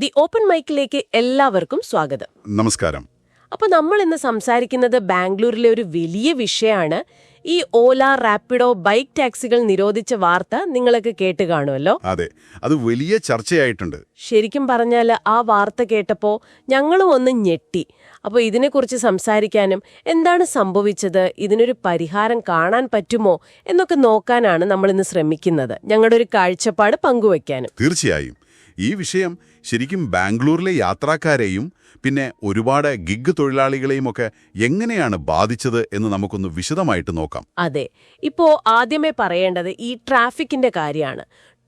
The open മൈക്കിലേക്ക് എല്ലാവർക്കും സ്വാഗതം. നമസ്കാരം. അപ്പൊ നമ്മൾ ഇന്ന് സംസാരിക്കുന്നത് ബാംഗ്ലൂരിലെ ഒരു വലിയ വിഷയമാണ്. ഈ ഓല റാപ്പിഡോ ബൈക്ക് ടാക്സികൾ നിരോധിച്ച വാർത്ത നിങ്ങളൊക്കെ കേട്ട് കാണുമല്ലോ? അതെ അത് വലിയ ചർച്ചയായിട്ടുണ്ട്. ശരിക്കും പറഞ്ഞാൽ ആ വാർത്ത കേട്ടപ്പോൾ ഞങ്ങളും ഒന്ന് ഞെട്ടി. അപ്പോൾ ഇതിനെക്കുറിച്ച് സംസാരിക്കാനും എന്താണ് സംഭവിച്ചത് ഇതിനൊരു പരിഹാരം കാണാൻ പറ്റുമോ എന്നൊക്കെ നോക്കാനാണ് നമ്മൾ ഇന്ന് ശ്രമിക്കുന്നത്. ഞങ്ങളുടെ ഒരു കാഴ്ചപ്പാട് പങ്കുവയ്ക്കാനും തീർച്ചയായും. ഈ വിഷയം ശരിക്കും ബാംഗ്ലൂരിലെ യാത്രക്കാരെയും പിന്നെ ഒരുപാട് ഗിഗ് തൊഴിലാളികളെയും ഒക്കെ എങ്ങനെയാണ് ബാധിച്ചത് എന്ന് നമുക്കൊന്ന് വിശദമായിട്ട് നോക്കാം. അതെ ഇപ്പോ ആദ്യമേ പറയേണ്ടത് ഈ ട്രാഫിക്കിന്റെ കാര്യമാണ്.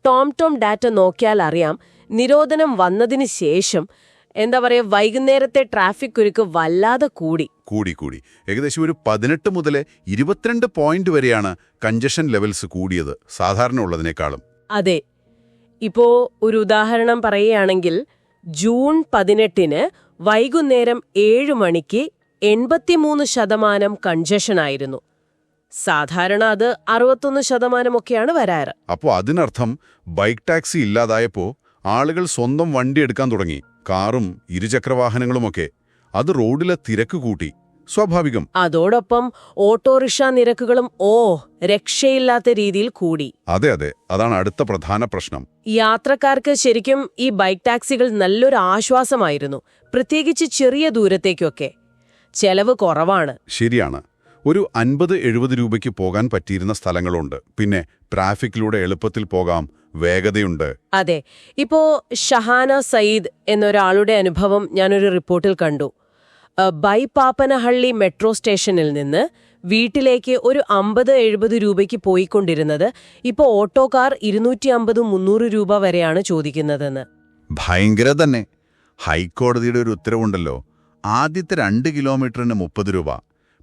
ടോം ടോം ഡാറ്റ നോക്കിയാൽ അറിയാം നിരോധനം വന്നതിന് ശേഷം എന്താ പറയുക വൈകുന്നേരത്തെ ട്രാഫിക് കുരുക്ക് വല്ലാതെ കൂടി. കൂടി കൂടി. ഏകദേശം ഒരു പതിനെട്ട് മുതൽ ഇരുപത്തിരണ്ട് പോയിന്റ് വരെയാണ് കഞ്ചഷൻ ലെവൽസ് കൂടിയത് സാധാരണ ഉള്ളതിനേക്കാളും. അതെ ഇപ്പോ ഒരു ഉദാഹരണം പറയുകയാണെങ്കിൽ ജൂൺ പതിനെട്ടിന് വൈകുന്നേരം ഏഴ് മണിക്ക് എൺപത്തിമൂന്ന് ശതമാനം കൺജഷനായിരുന്നു സാധാരണ അത് അറുപത്തൊന്ന് ശതമാനമൊക്കെയാണ് വരാറ്. അപ്പോൾ അതിനർത്ഥം ബൈക്ക് ടാക്സി ഇല്ലാതായപ്പോൾ ആളുകൾ സ്വന്തം വണ്ടി എടുക്കാൻ തുടങ്ങി. കാറും ഇരുചക്രവാഹനങ്ങളുമൊക്കെ. അത് റോഡിലെ തിരക്ക് കൂട്ടി. സ്വാഭാവികം. അതോടൊപ്പം ഓട്ടോറിക്ഷ നിരക്കുകളും ഓ രക്ഷയില്ലാത്ത രീതിയിൽ കൂടി. അതെ അതെ. അതാണ് അടുത്ത പ്രധാന പ്രശ്നം. യാത്രക്കാർക്ക് ശരിക്കും ഈ ബൈക്ക് ടാക്സികൾ നല്ലൊരു ആശ്വാസമായിരുന്നു പ്രത്യേകിച്ച് ചെറിയ ദൂരത്തേക്കൊക്കെ. ചെലവ് കുറവാണ്. ശരിയാണ്. ഒരു അൻപത് എഴുപത് രൂപയ്ക്ക് പോകാൻ പറ്റിയിരുന്ന സ്ഥലങ്ങളുണ്ട്. പിന്നെ ട്രാഫിക്കിലൂടെ എളുപ്പത്തിൽ പോകാം വേഗതയുണ്ട്. അതെ. ഇപ്പോ ഷഹാന സയ്യിദ് എന്നൊരാളുടെ അനുഭവം ഞാനൊരു റിപ്പോർട്ടിൽ കണ്ടു. ബൈപ്പാപ്പനഹള്ളി മെട്രോ സ്റ്റേഷനിൽ നിന്ന് വീട്ടിലേക്ക് ഒരു അമ്പത് എഴുപത് രൂപയ്ക്ക് പോയിക്കൊണ്ടിരുന്നത് ഇപ്പോൾ ഓട്ടോക്കാർ ഇരുന്നൂറ്റി അമ്പത് മുന്നൂറ് രൂപ വരെയാണ് ചോദിക്കുന്നതെന്ന്. ഭയങ്കര തന്നെ. ഹൈക്കോടതിയുടെ ഒരു ഉത്തരവുണ്ടല്ലോ. ആദ്യത്തെ രണ്ട് കിലോമീറ്ററിന് മുപ്പത് രൂപ.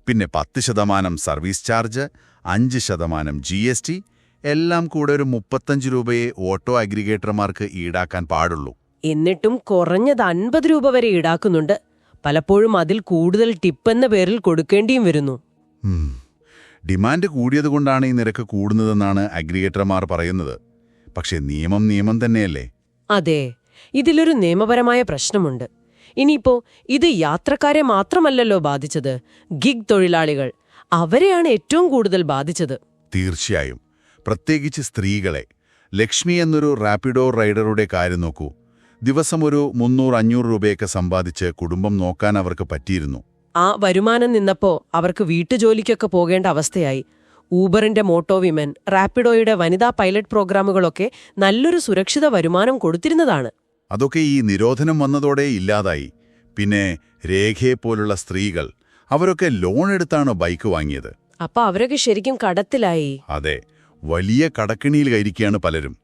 പിന്നെ പത്ത് ശതമാനം സർവീസ് ചാർജ് അഞ്ച് ശതമാനം ജി എസ് ടി എല്ലാം കൂടെ ഒരു മുപ്പത്തഞ്ച് രൂപയെ ഓട്ടോ അഗ്രിഗേറ്റർമാർക്ക് ഈടാക്കാൻ പാടുള്ളൂ. എന്നിട്ടും കുറഞ്ഞത് അൻപത് രൂപ വരെ ഈടാക്കുന്നുണ്ട്. പലപ്പോഴും അതിൽ കൂടുതൽ ടിപ്പ് എന്ന പേരിൽ കൊടുക്കേണ്ടിയും വരുന്നു. ഡിമാൻഡ് ഡിമാൻഡ് കൂടിയതുകൊണ്ടാണ് ഈ നിരക്ക് കൂടുന്നതെന്നാണ് അഗ്രിഗേറ്റർമാർ പറയുന്നത്. പക്ഷേ നിയമം നിയമം തന്നെയല്ലേ? അതെ. ഇതിലൊരു നിയമപരമായ പ്രശ്നമുണ്ട്. ഇനിയിപ്പോ ഇത് യാത്രക്കാരെ മാത്രമല്ലല്ലോ ബാധിച്ചത് ഗിഗ് തൊഴിലാളികൾ. അവരെയാണ് ഏറ്റവും കൂടുതൽ ബാധിച്ചത്. തീർച്ചയായും. പ്രത്യേകിച്ച് സ്ത്രീകളെ. ലക്ഷ്മി എന്നൊരു റാപ്പിഡോ റൈഡറുടെ കാര്യം നോക്കൂ. ദിവസം ഒരു മുന്നൂറ് അഞ്ഞൂറ് രൂപയൊക്കെ സമ്പാദിച്ച് കുടുംബം നോക്കാൻ അവർക്ക് പറ്റിയിരുന്നു. ആ വരുമാനം നിന്നപ്പോ അവർക്ക് വീട്ടുജോലിക്കൊക്കെ പോകേണ്ട അവസ്ഥയായി. ഊബറിന്റെ മോട്ടോ വിമൻ റാപ്പിഡോയുടെ വനിതാ പൈലറ്റ് പ്രോഗ്രാമുകളൊക്കെ നല്ലൊരു സുരക്ഷിത വരുമാനം കൊടുത്തിരുന്നതാണ്. അതൊക്കെ ഈ നിരോധനം വന്നതോടെ ഇല്ലാതായി. പിന്നെ രേഖയെപ്പോലുള്ള സ്ത്രീകൾ അവരൊക്കെ ലോൺ എടുത്താണ് ബൈക്ക് വാങ്ങിയത്. അപ്പൊ അവരൊക്കെ ശരിക്കും കടത്തിലായി. അതെ വലിയ കടക്കിണിയിൽ കയറിക്കുകയാണ് പലരും.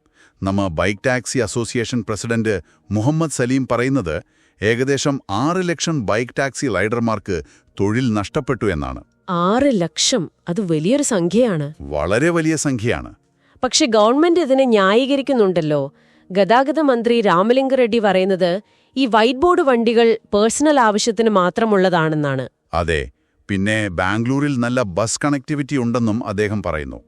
Namma bike taxi association president Muhammad Salim പറയുന്നത് ഏകദേശം ആറ് ലക്ഷം ബൈക്ക് ടാക്സി റൈഡർമാർക്ക് തൊഴിൽ നഷ്ടപ്പെട്ടു എന്നാണ്. ആറ് ലക്ഷം? അത് വലിയൊരു സംഖ്യയാണ്. വളരെ വലിയ സംഖ്യയാണ്. പക്ഷെ ഗവൺമെന്റ് ഇതിനെ ന്യായീകരിക്കുന്നുണ്ടല്ലോ. ഗതാഗത മന്ത്രി രാമലിംഗ റെഡ്ഡി പറയുന്നത് ഈ വൈറ്റ് ബോർഡ് വണ്ടികൾ പേഴ്സണൽ ആവശ്യത്തിന് മാത്രമുള്ളതാണെന്നാണ്. അതെ പിന്നെ ബാംഗ്ലൂരിൽ നല്ല ബസ് കണക്ടിവിറ്റി ഉണ്ടെന്നും അദ്ദേഹം പറയുന്നു.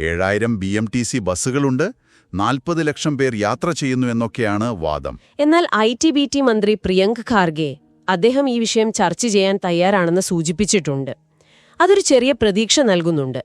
ഏഴായിരം ബി എം ടി സി ബസ്സുകളുണ്ട് നാൽപ്പത് ലക്ഷം പേർ യാത്ര ചെയ്യുന്നു എന്നൊക്കെയാണ് വാദം. എന്നാൽ ഐ ടി ബി ടി മന്ത്രി പ്രിയങ്ക് ഖാർഗെ അദ്ദേഹം ഈ വിഷയം ചർച്ച ചെയ്യാൻ തയ്യാറാണെന്ന് സൂചിപ്പിച്ചിട്ടുണ്ട്. അതൊരു ചെറിയ പ്രതീക്ഷ നൽകുന്നുണ്ട്.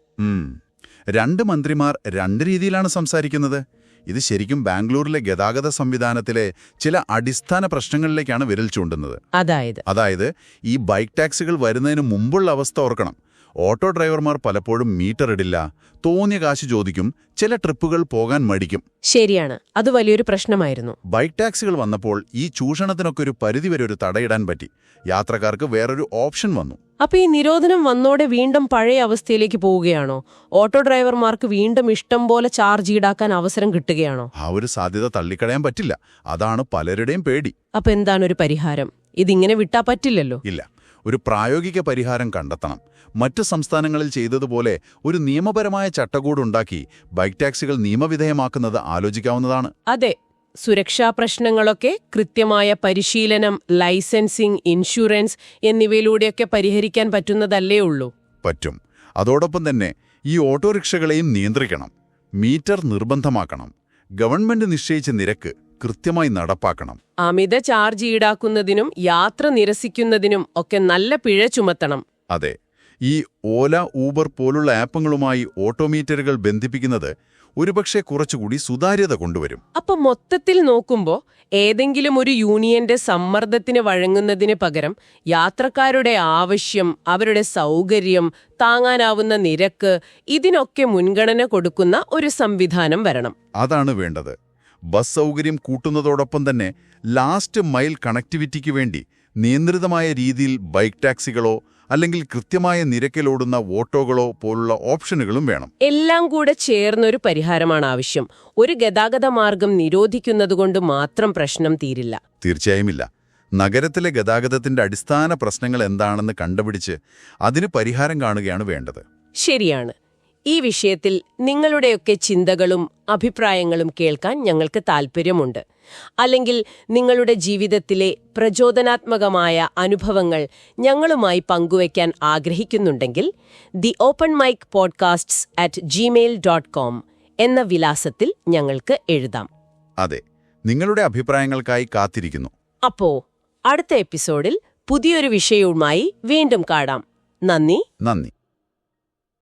രണ്ട് മന്ത്രിമാർ രണ്ട് രീതിയിലാണ് സംസാരിക്കുന്നത്. ഇത് ശരിക്കും ബാംഗ്ലൂരിലെ ഗതാഗത സംവിധാനത്തിലെ ചില അടിസ്ഥാന പ്രശ്നങ്ങളിലേക്കാണ് വിരൽ ചൂണ്ടുന്നത്. അതായത്? അതായത് ഈ ബൈക്ക് ടാക്സികൾ വരുന്നതിന് മുമ്പുള്ള അവസ്ഥ ഓർക്കണം. ഓട്ടോ ഡ്രൈവർമാർ പലപ്പോഴും മീറ്റർ ഇടില്ല തോന്നിയ കാശ് ചോദിക്കും ചില ട്രിപ്പുകൾ പോകാൻ മടിക്കും. ശരിയാണ് അത് വലിയൊരു പ്രശ്നമായിരുന്നു. ബൈക്ക് ടാക്സികൾ വന്നപ്പോൾ ഈ ചൂഷണത്തിനൊക്കെ ഒരു പരിധിവരെ ഒരു തടയിടാൻ പറ്റി. യാത്രക്കാർക്ക് വേറൊരു ഓപ്ഷൻ വന്നു. അപ്പൊ ഈ നിരോധനം വന്നോടെ വീണ്ടും പഴയ അവസ്ഥയിലേക്ക് പോവുകയാണോ? ഓട്ടോ ഡ്രൈവർമാർക്ക് വീണ്ടും ഇഷ്ടം പോലെ ചാർജ് ഈടാക്കാൻ അവസരം കിട്ടുകയാണോ? ആ ഒരു സാധ്യത തള്ളിക്കളയാൻ പറ്റില്ല. അതാണ് പലരുടെയും പേടി. അപ്പൊ എന്താണ് ഒരു പരിഹാരം? ഇതിങ്ങനെ വിട്ടാ പറ്റില്ലല്ലോ. ഇല്ല. ഒരു പ്രായോഗിക പരിഹാരം കണ്ടെത്തണം. മറ്റ് സംസ്ഥാനങ്ങളിൽ ചെയ്തതുപോലെ ഒരു നിയമപരമായ ചട്ടക്കൂടുണ്ടാക്കി ബൈക്ക് ടാക്സികൾ നിയമവിധേയമാക്കുന്നത് ആലോചിക്കാവുന്നതാണ്. അതെ സുരക്ഷാ പ്രശ്നങ്ങളൊക്കെ കൃത്യമായ പരിശീലനം ലൈസൻസിംഗ് ഇൻഷുറൻസ് എന്നിവയിലൂടെയൊക്കെ പരിഹരിക്കാൻ പറ്റുന്നതല്ലേ ഉള്ളൂ. പറ്റും. അതോടൊപ്പം തന്നെ ഈ ഓട്ടോറിക്ഷകളെയും നിയന്ത്രിക്കണം മീറ്റർ നിർബന്ധമാക്കണം. ഗവൺമെന്റ് നിശ്ചയിച്ച നിരക്ക് കൃത്യമായി നടപ്പാക്കണം. അമിത ചാർജ് ഈടാക്കുന്നതിനും യാത്ര നിരസിക്കുന്നതിനും ഒക്കെ നല്ല പിഴ ചുമത്തണം. അതെ. ഈ ഓല ഊബർ പോലുള്ള ആപ്പുകളുമായി ഓട്ടോമീറ്ററുകൾ ബന്ധിപ്പിക്കുന്നത് ഒരുപക്ഷെ കുറച്ചുകൂടി സുതാര്യത കൊണ്ടുവരും. അപ്പൊ മൊത്തത്തിൽ നോക്കുമ്പോ ഏതെങ്കിലും ഒരു യൂണിയന്റെ സമ്മർദ്ദത്തിന് വഴങ്ങുന്നതിന് പകരം യാത്രക്കാരുടെ ആവശ്യം അവരുടെ സൗകര്യം താങ്ങാനാവുന്ന നിരക്ക് ഇതിനൊക്കെ മുൻഗണന കൊടുക്കുന്ന ഒരു സംവിധാനം വരണം. അതാണ് വേണ്ടത്. ബസ് സൗകര്യം കൂട്ടുന്നതോടൊപ്പം തന്നെ ലാസ്റ്റ് മൈൽ കണക്ടിവിറ്റിക്ക് വേണ്ടി നിയന്ത്രിതമായ രീതിയിൽ ബൈക്ക് ടാക്സികളോ അല്ലെങ്കിൽ കൃത്യമായ നിരക്കിലോടുന്ന ഓട്ടോകളോ പോലുള്ള ഓപ്ഷനുകളും വേണം. എല്ലാം കൂടെ ചേർന്നൊരു പരിഹാരമാണ് ആവശ്യം. ഒരു ഗതാഗത മാർഗം നിരോധിക്കുന്നതുകൊണ്ട് മാത്രം പ്രശ്നം തീരില്ല. തീർച്ചയായുമില്ല. നഗരത്തിലെ ഗതാഗതത്തിന്റെ അടിസ്ഥാന പ്രശ്നങ്ങൾ എന്താണെന്ന് കണ്ടുപിടിച്ച് അതിന് പരിഹാരം കാണുകയാണ് വേണ്ടത്. ശരിയാണ്. ഈ വിഷയത്തിൽ നിങ്ങളുടെയൊക്കെ ചിന്തകളും അഭിപ്രായങ്ങളും കേൾക്കാൻ ഞങ്ങൾക്ക് താൽപ്പര്യമുണ്ട്. അല്ലെങ്കിൽ നിങ്ങളുടെ ജീവിതത്തിലെ പ്രചോദനാത്മകമായ അനുഭവങ്ങൾ ഞങ്ങളുമായി പങ്കുവയ്ക്കാൻ ആഗ്രഹിക്കുന്നുണ്ടെങ്കിൽ the open mic podcasts at Gmail dot com എന്ന വിലാസത്തിൽ ഞങ്ങൾക്ക് എഴുതാം. അതെ നിങ്ങളുടെ അഭിപ്രായങ്ങൾക്കായി കാത്തിരിക്കുന്നു. അപ്പോ അടുത്ത എപ്പിസോഡിൽ പുതിയൊരു വിഷയവുമായി വീണ്ടും കാണാം. നന്ദി. നന്ദി.